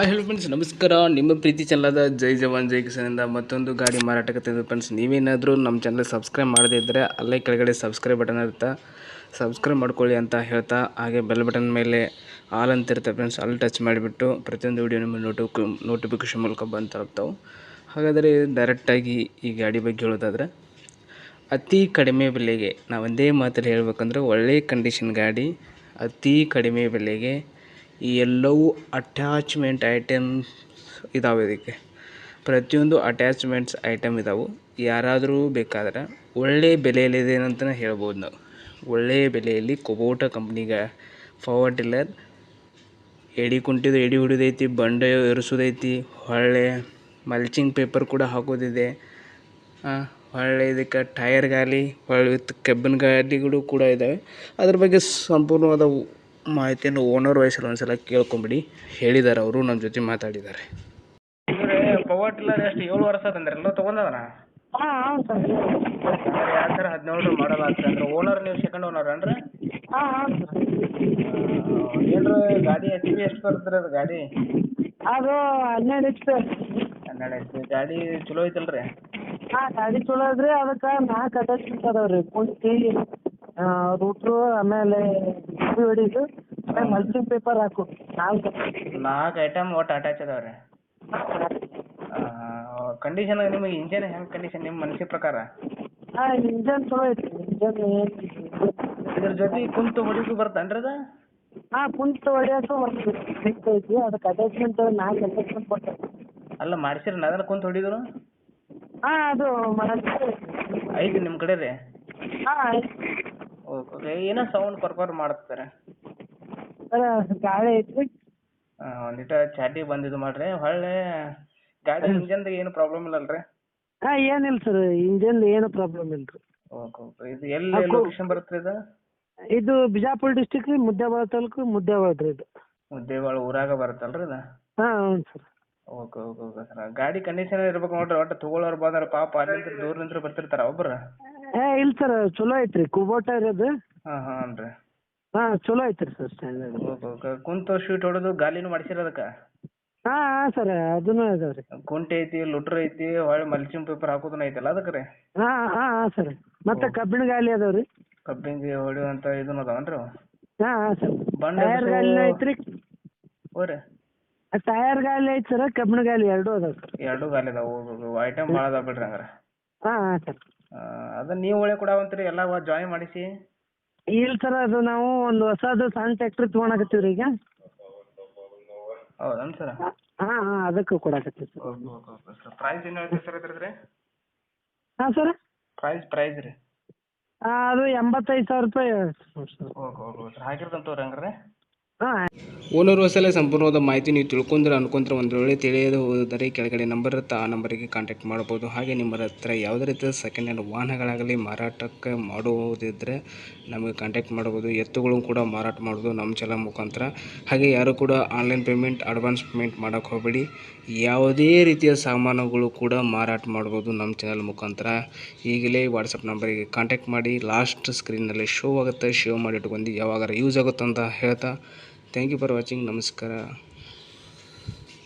Hi hello friends ನಮಸ್ಕಾರ. ನಿಮ್ಮ ಪ್ರೀತಿ ಚಾನಲಾದ ಜೈ ಜವಾನ್, ಜೈ ಕಿಸನಿಂದ ಮತ್ತೊಂದು ಗಾಡಿ ಮಾರಾಟಕ್ಕೆ ಫ್ರೆಂಡ್ಸ್ ನೀವೇನಾದರೂ ನಮ್ಮ ಚಾನಲ್ ಸಬ್ಸ್ಕ್ರೈಬ್ ಮಾಡದೇ ಇದ್ದರೆ ಅಲ್ಲೇ ಕೆಳಗಡೆ ಸಬ್ಸ್ಕ್ರೈಬ್ ಬಟನ್ ಇರುತ್ತೆ. ಸಬ್ಸ್ಕ್ರೈಬ್ ಮಾಡ್ಕೊಳ್ಳಿ ಅಂತ ಹೇಳ್ತಾ, ಹಾಗೆ ಬೆಲ್ ಬಟನ್ ಮೇಲೆ ಆಲ್ ಅಂತ ಇರುತ್ತೆ ಫ್ರೆಂಡ್ಸ್ ಅಲ್ಲಿ ಟಚ್ ಮಾಡಿಬಿಟ್ಟು ಪ್ರತಿಯೊಂದು ವಿಡಿಯೋ ನಿಮ್ಮ ನೋಟಿಫಿ ನೋಟಿಫಿಕೇಶನ್ ಮೂಲಕ ಬಂದು ತಲುಪ್ತಾವೆ. ಹಾಗಾದರೆ ಡೈರೆಕ್ಟಾಗಿ ಈ ಗಾಡಿ ಬಗ್ಗೆ ಹೇಳೋದಾದ್ರೆ, ಅತಿ ಕಡಿಮೆ ಬೆಲೆಗೆ ನಾವು ಒಂದೇ ಮಾತಲ್ಲಿ ಹೇಳ್ಬೇಕಂದ್ರೆ ಒಳ್ಳೆಯ ಕಂಡೀಷನ್ ಗಾಡಿ ಅತಿ ಕಡಿಮೆ ಬೆಲೆಗೆ ಈ ಎಲ್ಲವೂ ಅಟ್ಯಾಚ್ಮೆಂಟ್ ಐಟಮ್ಸ್ ಇದಾವೆ ಇದಕ್ಕೆ. ಪ್ರತಿಯೊಂದು ಅಟ್ಯಾಚ್ಮೆಂಟ್ಸ್ ಐಟಮ್ ಇದಾವೆ. ಯಾರಾದರೂ ಬೇಕಾದ್ರೆ ಒಳ್ಳೆಯ ಬೆಲೆಯಲ್ಲಿದೆ ಅಂತಲೇ ಹೇಳ್ಬೋದು ನಾವು. ಒಳ್ಳೆಯ ಬೆಲೆಯಲ್ಲಿ ಕುಬೋಟ ಕಂಪ್ನಿಗೆ ಪವರ್ ಟಿಲ್ಲರ್ ಎಡಿ ಕುಂಟಿದು ಎಡಿ ಹೊಡಿದೈತಿ ಬಂಡೆ ಎರಿಸೋದೈತಿ, ಹೊಳ್ಳೆ ಮಲ್ಚಿಂಗ್ ಪೇಪರ್ ಕೂಡ ಹಾಕೋದಿದೆ. ಹೊಳ್ಳೆ ಇದಕ್ಕೆ ಟೈರ್ ಗಾಲಿ, ಹೊಳ್ಳೆ ವಿತ್ ಗಾಡಿಗಳು ಗಾಲಿಗಳು ಕೂಡ ಇದ್ದಾವೆ ಅದ್ರ ಬಗ್ಗೆ ಸಂಪೂರ್ಣವಾದ ಮಾಹಿತಿಯನ್ನು ಓನರ್ ವಯಸ್ಸಲ್ಲಿ ಒಂದ್ಸಲ ಕೇಳ್ಕೊಂಬಿಡಿ. ಹೇಳಿದ್ದಾರೆ ಅವರು ನಮ್ಮ ಜೊತೆ ಮಾತಾಡಿದ್ದಾರೆ ಪವರ್ ಟಿಲ್ಲರ್ ಎಷ್ಟು ಏಳು ವರ್ಷ ತಂದ್ರಲ್ಲ ತೊಗೊಂಡದನ ಹಾಂ ಹೌದು ಸರ್. ಎರಡು ಸಾವಿರ ಹದಿನೇಳು ಮಾಡಲ್ ಆಗ್ತದೆ? ಅಂದ್ರೆ ಓನರ್ ನೀವು ಸೆಕೆಂಡ್ ಓನರ್ ಅಂದ್ರೆ ಹಾಂ ಹೌದು ಸರ್. ಏನ್ರ ಗಾಡಿ ಎಚ್ ಪಿ ಎಷ್ಟು ಬರ್ತದೆ ಅದು ಗಾಡಿ? ಅದು ಹನ್ನೆರಡು ಎಚ್ ಪಿ ಹನ್ನೆರಡು ಎಚ್ ಪಿ ಗಾಡಿ ಚಲೋ ಐತಲ್ರಿ? ಹಾ ಗಾಡಿ ಚಲೋ ಅದ್ರಿ ಅದಕ್ಕೆ ನಾಲ್ಕು ಅಟ್ಯಾಚ್ಮೆಂಟ್ ಅದಾವೆ ರೀ ಕುಂಟಿ ರೂಟ್ರು ಆಮೇಲೆ ಇದು ಹೊಡಿದು ಮಲ್ಚಿಂಗ್ ಪೇಪರ್ ಹಾಕು. ನಾಲ್ಕು. ನಾಲ್ಕು ಐಟಮ್ ಒಟ್ಟು ಅಟ್ಯಾಚ್ ಅದಾವ್ರಿ. ಕಂಡೀಷನ್ ನಿಮಗೆ ಇಂಜನ್ ಹೆಂಗೆ ಕಂಡೀಷನ್ ನಿಮ್ಮ ಮನಸ್ಸಿನ ಪ್ರಕಾರ? ಆ ಇಂಜನ್ ಚಲೋ ಐತಿ ಇಂಜನ್ ಏನು ಇದ್ರ ಜೊತೆ ಕುಂತು ಹೊಡಿದು ಬರ್ತೇನ್ರಿ ಅದು? ಹಾ ಕುಂತು ಹೊಡಿಯೋದು ಒಂದು ಸಿಕ್ಸ್ ಐತಿ. ಅದಕ್ಕೆ ಅಟ್ಯಾಚ್ಮೆಂಟ್ ನಾಲ್ಕು ಅಟ್ಯಾಚ್ಮೆಂಟ್ ಅಲ್ಲ ಮಾಡಿಸಿರ ಅದನ್ನ ಕುಂತು ಹೊಡಿದ್ರು? ಹಾ ಅದು ಐತಿ. ನಿಮ್ಮ ಕಡೆ ರೀ ಹಾ ಓಕೆ ಓಕೆ ಏನೋ ಸೌಂಡ್ ಕೊರ್ಕೊರ್ ಮಾಡ್ತಾರೆ? ಸರ್ ಗಾಳಿ ಐತ್ರಿ. ಒಂದಿಟ ಚಾಟಿ ಬಂದು ಇದು ಮಾಡ್ರಿ. ಹೊಳ್ಳೆ ಗಾಡಿ ಇಂಜನ್ದಾಗ ಏನು ಪ್ರಾಬ್ಲಮ್ ಇಲ್ಲಲ್ರಿ? ಹಾ ಏನಿಲ್ಲ ಸರ್ ಇಂಜನ್ ಏನು ಪ್ರಾಬ್ಲಮ್ ಇಲ್ಲ ರೀ ಓಕೆ ಓಕೆ. ಇದು ಎಲ್ಲಿ ಹಾಕು. ಲೊಕೇಶನ್ ಬರುತ್ತೆ ಇದು? ಇದು ಬಿಜಾಪುರ ಡಿಸ್ಟಿಕ್ ರೀ ಮುದ್ದೇಬಾಳ ತಾಲೂಕು ಮುದ್ದೇಬಾಳ ರೀ ಇದು. ಮುದ್ದೇವಾಳ ಊರಾಗ ಬರುತ್ತಲ್ರಿ ಇದು? ಹಾ ಹ್ಞೂ sir okay okay okay sir ಗಾಡಿ ಕಂಡೀಷನ್ ಇರ್ಬೇಕು ನೋಡ್ರಿ. ಒಟ್ಟು ತಗೊಳ್ಳೋರು ಬಂದ್ರೆ ಪಾಪ ಅಲ್ಲಿಂದ ದೂರ ನಿಂತ್ರ ಬರ್ತಿರ್ತಾರ ಒಬ್ರು. ಏ ಇಲ್ಲ ಸರ್ ಚಲೋ ಐತ್ರಿ ಕುಬೋಟ ಇರೋದು. ಹಾ ಹಾ ರೀ ಹಾ ಚಲೋ ಐತ್ರಿ ಸರ್ ಸ್ಟ್ಯಾಂಡರ್ಡ್ ಓಕೆ ಕುಂತು ಶೀಟ್ ಹೊಡೆದು ಗಾಲಿನು ಮಾಡಿಸಿರ ಅದಕ್ಕೆ? ಹಾ ಹಾ ಸರ್ ಅದನ್ನು ಇದಾವ್ರಿ ಕುಂಟೆ ಐತಿ ಲುಟ್ರ್ ಐತಿ ಹೊಳ್ಳಿ ಮಲ್ಚಿಂಗ್ ಪೇಪರ್ ಹಾಕೋದನ್ನ ಐತಲ್ಲ ಅದಕ್ಕೆ ರೀ? ಹಾ ಹಾ ಹಾ ಸರ್. ಮತ್ತೆ ಕಬ್ಬಿಣ ಗಾಲಿ ಅದಾವ್ರಿ ಕಬ್ಬಿಂಗ್ ಹೊಡೆಯುವಂತ ಇದನ್ನ ಅದಾವನ್ರಿ ಅವು? ಹಾಂ ಹಾಂ ಸರ್. ಬಂಡೆ ಗಾಲಿ ಐತ್ರಿ. ಹ್ಞೂ ರೀ. ಟಯರ್ ಗಾಲಿ ಐತಿ ಸರ್ ಕಬ್ಬಿಣ ಗಾಲಿ ಎರಡೂ ಅದಾವ ಸರ್. ಎರಡು ಗಾಲಿ ಅದಾವ ಐಟಮ್ ಭಾಳ ಅದಾವ ಬಿಡ್ರಿ ಹಂಗಾರೆ. ಹಾ ಹಾ ಸರ್. ಅದನ್ನ ನೀವು ಒಳ್ಳೆ ಕೊಡಾವಂತ್ರಿ ಎಲ್ಲ ಜಾಯಿನ್ ಮಾಡಿಸಿ. ಇಲ್ಲ ಸರ್ ಅದು ನಾವು ಒಂದು ಹೊಸದು ಸಣ್ಣ ಟ್ಯಾಕ್ಟ್ರಿ ತೊಗೊಳಕತ್ತೀವಿ ರೀ ಈಗ. ಹೌದನ್ ಸರ್ ಹಾಂ ಹಾಂ ಅದಕ್ಕೆ ಕೊಡಕತ್ತೀವಿ ಸರ್ ಪ್ರೈಸ್ ಏನು ಹೇಳ್ತೀರಿ ಸರ್ ಹಾಂ ಸರ್ ಪ್ರೈಸ್ ಪ್ರೈಸ್ ರೀ. ಅದು ಎಂಬತ್ತೈದು ಸಾವಿರ ರೂಪಾಯಿ ಓಕೆ ಓಕೆ ಸರ್ ಹಾಕಿರ್ತಂತ ತೋರಿ ಹಂಗಾರೆ? ಹಾಂ ಓನರ್ ಹೊಸಲೇ ಸಂಪೂರ್ಣವಾದ ಮಾಹಿತಿ ನೀವು ತಿಳ್ಕೊಂಡ್ರೆ, ಅನ್ಕೊಂಡ್ರೆ ಒಂದು ವೇಳೆ ತಿಳಿಯದೆ ಹೋದರೆ ಕೆಳಗಡೆ ನಂಬರ್ ಇರುತ್ತೆ ಆ ನಂಬರಿಗೆ ಕಾಂಟ್ಯಾಕ್ಟ್ ಮಾಡ್ಬೋದು. ಹಾಗೆ ನಿಮ್ಮ ಹತ್ರ ಯಾವುದೇ ರೀತಿಯ ಸೆಕೆಂಡ್ ಹ್ಯಾಂಡ್ ವಾಹನಗಳಾಗಲಿ ಮಾರಾಟಕ್ಕೆ ಮಾಡುವುದಿದ್ದರೆ ನಮಗೆ ಕಾಂಟ್ಯಾಕ್ಟ್ ಮಾಡ್ಬೋದು. ಎತ್ತುಗಳು ಕೂಡ ಮಾರಾಟ ಮಾಡೋದು ನಮ್ಮ ಚಾನಲ್ ಮುಖಾಂತರ. ಹಾಗೆ ಯಾರು ಕೂಡ ಆನ್ಲೈನ್ ಪೇಮೆಂಟ್ ಅಡ್ವಾನ್ಸ್ ಪೇಮೆಂಟ್ ಮಾಡೋಕ್ಕೆ ಹೋಗಬೇಡಿ. ಯಾವುದೇ ರೀತಿಯ ಸಾಮಾನುಗಳು ಕೂಡ ಮಾರಾಟ ಮಾಡ್ಬೋದು ನಮ್ಮ ಚಾನಲ್ ಮುಖಾಂತರ. ಈಗಲೇ ವಾಟ್ಸಪ್ ನಂಬರಿಗೆ ಕಾಂಟ್ಯಾಕ್ಟ್ ಮಾಡಿ ಲಾಸ್ಟ್ ಸ್ಕ್ರೀನಲ್ಲಿ ಶೋ ಆಗುತ್ತೆ. ಶೋ ಮಾಡಿ ಇಟ್ಕೊಂಡು ಯಾವಾಗಾರ ಯೂಸ್ ಆಗುತ್ತೆ ಅಂತ ಹೇಳ್ತಾ ಥ್ಯಾಂಕ್ ಯು ಫಾರ್ ವಾಚಿಂಗ್ ನಮಸ್ಕಾರ.